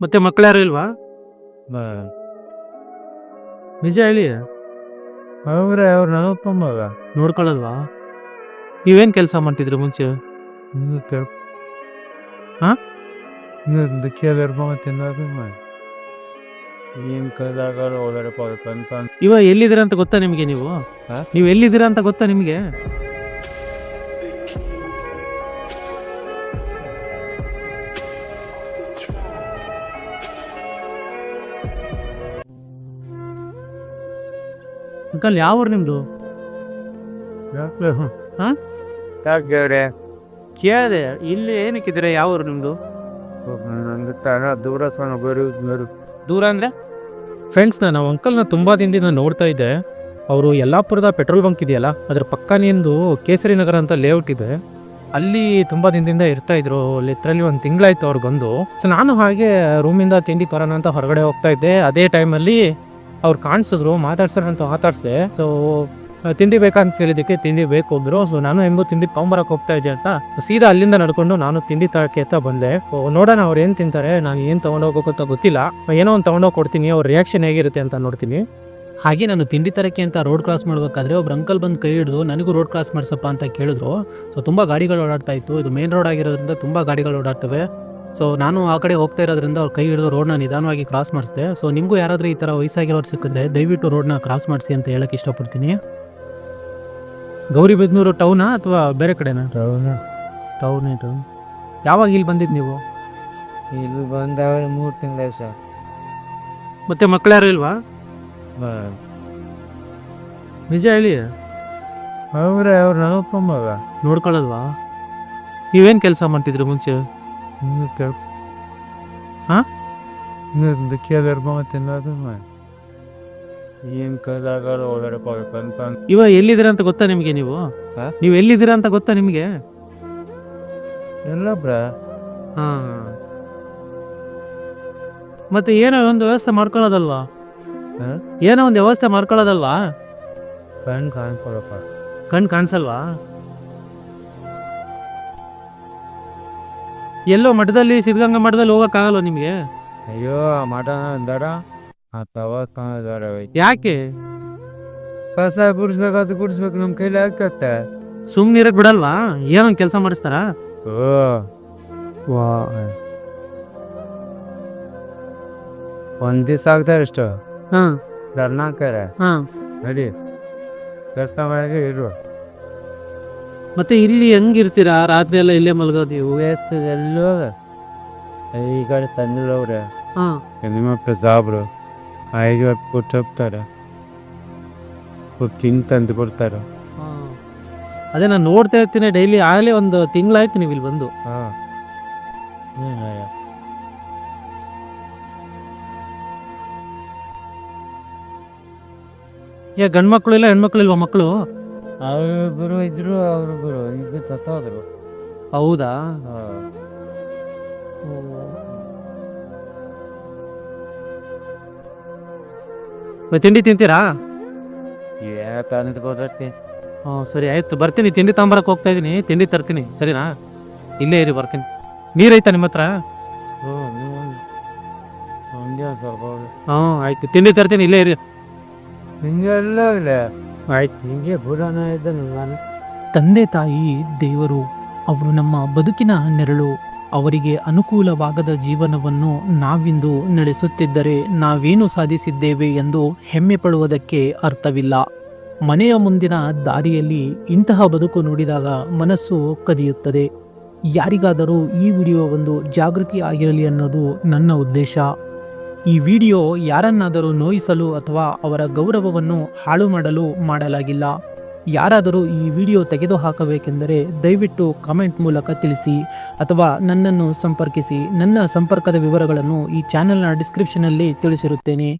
ಮತ್ತೆ ಮಕ್ಳು ಯಾರು ಇಲ್ವಾ ನಿಜ ಹೇಳಿ. ಅವ್ರೆ ಅವ್ರು ನಲವತ್ತೊಂಬಾಗ ನೋಡ್ಕೊಳ್ಳಲ್ವಾ ನೀವೇನ್ ಕೆಲಸ ಮಾಡ್ತಿದ್ರಿ ಮುಂಚೆ? ಹಾ? ತಿನ್ನೋದು ಏನ್ ಅಂತ ಇವ ಎಲ್ಲಿದ್ದೀರಾ ಅಂತ ಗೊತ್ತಾ ನಿಮಗೆ ನೀವು? ಹಾ? ನೀವು ಎಲ್ಲಿದ್ದೀರಾ ಅಂತ ಗೊತ್ತಾ ನಿಮಗೆ? ಅಂಕಲ್ ಯಾವ ಊರು ನಿಮ್ದು ಹಾಂ? ಯಾಕೆ ಕೇಳಿದೆ ಇಲ್ಲಿ ಏನಕ್ಕಿದ್ರೆ ಯಾವ ಊರು ನಂಗೆ ತರ ದೂರ ಸಣ್ಣ ಬರುತ್ತೆ ದೂರ ಅಂದ್ರೆ? ಫ್ರೆಂಡ್ಸ್ನ ನಾವು ಅಂಕಲ್ನ ತುಂಬ ದಿನದಿಂದ ನೋಡ್ತಾ ಇದ್ದೆ. ಅವರು ಯಲ್ಲಾಪುರದ ಪೆಟ್ರೋಲ್ ಬಂಕ್ ಇದೆಯಲ್ಲ ಅದ್ರ ಪಕ್ಕನಿಂದು ಕೇಸರಿ ನಗರ ಅಂತ ಲೇಔಟ್ ಇದೆ. ಅಲ್ಲಿ ತುಂಬ ದಿನದಿಂದ ಇರ್ತಾ ಇದ್ರು ಲಿಟ್ರಲಿ ಒಂದು ತಿಂಗಳಾಯ್ತು ಅವ್ರು ಬಂದು. ಸೊ ನಾನು ಹಾಗೆ ರೂಮಿಂದ ತಿಂಡಿ ತರೋಣ ಅಂತ ಹೊರಗಡೆ ಹೋಗ್ತಾ ಇದ್ದೆ. ಅದೇ ಟೈಮಲ್ಲಿ ಅವ್ರು ಕಾಣಿಸಿದ್ರು ಮಾತಾಡ್ಸೋಣ ಅಂತ ಮಾತಾಡ್ಸೆ ಸೊ ತಿಂಡಿ ಬೇಕಂತ ಕೇಳಿದಕ್ಕೆ ತಿಂಡಿ ಬೇಕು ಅಂದ್ರು. ಸೊ ನಾನು ಹೆಂಗೋ ತಿಂಡಿ ತೊಗೊಂಬರಕ್ಕೆ ಹೋಗ್ತಾ ಇದ್ದೆ ಅಂತ ಸೀದಾ ಅಲ್ಲಿಂದ ನಡ್ಕೊಂಡು ನಾನು ತಿಂಡಿ ತರಕ್ಕೆ ಅಂತ ಬಂದೆ. ನೋಡೋಣ ಅವ್ರು ಏನು ತಿಂತಾರೆ, ನಾನು ಏನು ತೊಗೊಂಡೋಗೋಕೆ ಅಂತ ಗೊತ್ತಿಲ್ಲ. ಏನೋ ಒಂದು ತೊಗೊಂಡೋಗಿ ಕೊಡ್ತೀನಿ, ಅವ್ರ ರಿಯಾಕ್ಷನ್ ಹೇಗಿರುತ್ತೆ ಅಂತ ನೋಡ್ತೀನಿ. ಹಾಗೆ ನಾನು ತಿಂಡಿ ತರಕ್ಕೆ ಅಂತ ರೋಡ್ ಕ್ರಾಸ್ ಮಾಡಬೇಕಾದ್ರೆ ಒಬ್ರು ಅಂಕಲ್ ಬಂದು ಕೈ ಹಿಡಿದು, ನನಗೂ ರೋಡ್ ಕ್ರಾಸ್ ಮಾಡಿಸಪ್ಪ ಅಂತ ಕೇಳಿದ್ರು. ಸೊ ತುಂಬ ಗಾಡಿಗಳು ಓಡಾಡ್ತಾ ಇತ್ತು. ಇದು ಮೇನ್ ರೋಡ್ ಆಗಿರೋದ್ರಿಂದ ತುಂಬ ಗಾಡಿಗಳು ಓಡಾಡ್ತವೆ. ಸೊ ನಾನು ಆ ಕಡೆ ಹೋಗ್ತಾ ಇರೋದ್ರಿಂದ ಅವ್ರು ಕೈ ಹಿಡಿದು ರೋಡ್ನ ನಿಧಾನವಾಗಿ ಕ್ರಾಸ್ ಮಾಡಿಸಿದೆ. ಸೊ ನಿಮಗೂ ಯಾರಾದರೂ ಈ ಥರ ವಯಸ್ಸಾಗಿರೋರು ಸಿಕ್ಕಿದ್ರೆ ದಯವಿಟ್ಟು ರೋಡ್ನ ಕ್ರಾಸ್ ಮಾಡಿಸಿ ಅಂತ ಹೇಳಕ್ಕೆ ಇಷ್ಟಪಡ್ತೀನಿ. ಗೌರಿಬಿದನೂರು ಟೌನಾ ಅಥವಾ ಬೇರೆ ಕಡೆನಾ? ಟೌನ್ ಟೌನ್ ಯಾವಾಗ ಇಲ್ಲಿ ಬಂದಿದ್ದು ನೀವು? ಇಲ್ಲಿ ಬಂದ ಮೂರು ತಿಂಗಳು ಸರ್. ಮತ್ತೆ ಮಕ್ಳು ಯಾರು ಇಲ್ವಾ? ನಿಜ ಹೇಳಿ. ಅವ್ರೆ ಅವ್ರು ನಲವತ್ತೊಂಬಾಗ ನೋಡ್ಕೊಳ್ಳಲ್ವಾ? ನೀವೇನು ಕೆಲಸ ಮಾಡ್ತಿದ್ರಿ ಮುಂಚೆ? ಹಾ? ತಿನ್ನೋದು ಏನ್ ಕೈದಾಗ ಓಡಾಡಪ್ಪ ಕನ್ಕ ಇವ ಎಲ್ಲಿದ್ದೀರಾ ಅಂತ ಗೊತ್ತಾ ನಿಮಗೆ ನೀವು ಹಾ? ನೀವು ಎಲ್ಲಿದ್ದೀರಾ ಅಂತ ಗೊತ್ತಾ ನಿಮಗೆ ಎಲ್ಲ ಬ್ರ ಹಾ. ಮತ್ತೆ ಏನೋ ಒಂದು ವ್ಯವಸ್ಥೆ ಮಾಡ್ಕೊಳ್ಳೋದಲ್ವಾ? ಹಾ? ಏನೋ ಒಂದು ವ್ಯವಸ್ಥೆ ಮಾಡ್ಕೊಳ್ಳೋದಲ್ವಾ? ಕಣ್ ಕಾಣ್ಕೊಳಪ್ಪ ಕಣ್ ಕಾಣಿಸಲ್ವಾ? ಎಲ್ಲೋ ಮಠದಲ್ಲಿ ಸಿದ್ಧಗಂಗಾ ಮಠದಲ್ಲಿ ಹೋಗಕ್ಕಾಗಲ್ಲ ನಿಮಗೆ? ಅಯ್ಯೋ ಆ ಮಠ ಅಂದಾರ ಆ ತವ ಕಾಣದಾರ ಯಾಕೆ? ಕಸ ಗುಡಿಸ್ಬೇಕಾದ್ರೆ ಗುಡಿಸ್ಬೇಕು ನಮ್ಮ ಕೈಲಿ ಆಗ್ತತ್ತೆ. ಸುಮ್ನೆ ಇರಕ್ ಬಿಡಲ್ವಾ? ಏನೊಂದು ಕೆಲಸ ಮಾಡಿಸ್ತಾರಾ? ಓ. ವಾ. ಒಂದ್ ದಿವಸ ಆಗ್ತಾರೆ ಇಷ್ಟು ಹ್ಮ್ ಧರ್ನಾಕರೆ. ಹಾ. ನಡಿ. ಕೆಲಸ ಮಾಡಿ ಇರು. ಮತ್ತೆ ಇಲ್ಲಿ ಹೆಂಗಿರ್ತೀರಾ? ರಾತ್ರಿ ಎಲ್ಲ ಇಲ್ಲೇ ಮಲ್ಗೋದು ನೀವು? ಎಸ್ ಎಲ್ಲೋ. ಈ ಕಡೆ ಚಂದ್ರವ್ರೆ ಹಾ. ನಿಮ್ಮಪ್ಪ ಸಾಬ್ರು ಐದು ಕೊಟ್ಟು ಹೋಗ್ತಾರೆ. ತಿನ್ ತಂದು ಕೊಡ್ತಾರೆ. ಹಾ. ಅದೇ ನಾನು ನೋಡ್ತಾ ಇರ್ತೀನಿ ಡೈಲಿ. ಆಗಲೇ ಒಂದು ತಿಂಗಳಾಯ್ತು ನೀವು ಇಲ್ಲಿ ಬಂದು. ಹಾಂ. ಯಾ ಗಂಡ್ಮಕ್ಳು ಇಲ್ಲ ಹೆಣ್ಮಕ್ಳು ಇಲ್ವಾ ಮಕ್ಕಳು? ಅವ್ರಿಬ್ರು ಇದ್ರು ಅವರಿಬ್ಬರು ಇಬ್ಬರು ತತ್ತೋದ್ರು ಹೌದಾ? ತಿಂಡಿ ತಿಂತೀರಾ? ಏ ತಂದು ಕೊಡತ್ತೆ ಹ್ಞೂ ಸರಿ ಆಯಿತು. ಬರ್ತೀನಿ. ತಿಂಡಿ ತಗೊಂಬರಕ್ಕೆ ಹೋಗ್ತಾ ಇದ್ದೀನಿ ತಿಂಡಿ ತರ್ತೀನಿ. ಸರಿನಾ? ಇಲ್ಲೇ ಇರಿ ಬರ್ತೀನಿ. ನೀರೈತಾ ನಿಮ್ಮ ಹತ್ರ? ಹ್ಞೂ ನೀವು ಹಂಗೆ ಸ್ವಲ್ಪ ಹ್ಞೂ ಆಯ್ತು. ತಿಂಡಿ ತರ್ತೀನಿ. ಇಲ್ಲೇ ಇರಿ. ಹಿಂಗೆಲ್ಲ ಇಲ್ಲ. ಆಯ್ತು ನಿಮಗೆ ಪುರಾಣ ಇದ್ದ ನಾನು. ತಂದೆ ತಾಯಿ, ದೇವರು, ಅವರು ನಮ್ಮ ಬದುಕಿನ ನೆರಳು. ಅವರಿಗೆ ಅನುಕೂಲವಾಗದ ಜೀವನವನ್ನು ನಾವಿಂದು ನಡೆಸುತ್ತಿದ್ದರೆ ನಾವೇನು ಸಾಧಿಸಿದ್ದೇವೆ ಎಂದು ಹೆಮ್ಮೆ ಪಡುವುದಕ್ಕೆ ಅರ್ಥವಿಲ್ಲ. ಮನೆಯ ಮುಂದಿನ ದಾರಿಯಲ್ಲಿ ಇಂತಹ ಬದುಕು ನೋಡಿದಾಗ ಮನಸ್ಸು ಕದಿಯುತ್ತದೆ. ಯಾರಿಗಾದರೂ ಈ ವಿಡಿಯೋ ಒಂದು ಜಾಗೃತಿ ಆಗಿರಲಿ ಅನ್ನೋದು ನನ್ನ ಉದ್ದೇಶ. ಈ ವಿಡಿಯೋ ಯಾರನ್ನಾದರೂ ನೋಯಿಸಲು ಅಥವಾ ಅವರ ಗೌರವವನ್ನು ಹಾಳು ಮಾಡಲು ಮಾಡಲಾಗಿಲ್ಲ. ಯಾರಾದರೂ ಈ ವಿಡಿಯೋ ತೆಗೆದುಹಾಕಬೇಕೆಂದರೆ ದಯವಿಟ್ಟು ಕಮೆಂಟ್ ಮೂಲಕ ತಿಳಿಸಿ ಅಥವಾ ನನ್ನನ್ನು ಸಂಪರ್ಕಿಸಿ. ನನ್ನ ಸಂಪರ್ಕದ ವಿವರಗಳನ್ನು ಈ ಚಾನೆಲ್ನ ಡಿಸ್ಕ್ರಿಪ್ಷನಲ್ಲಿ ತಿಳಿಸಿರುತ್ತೇನೆ.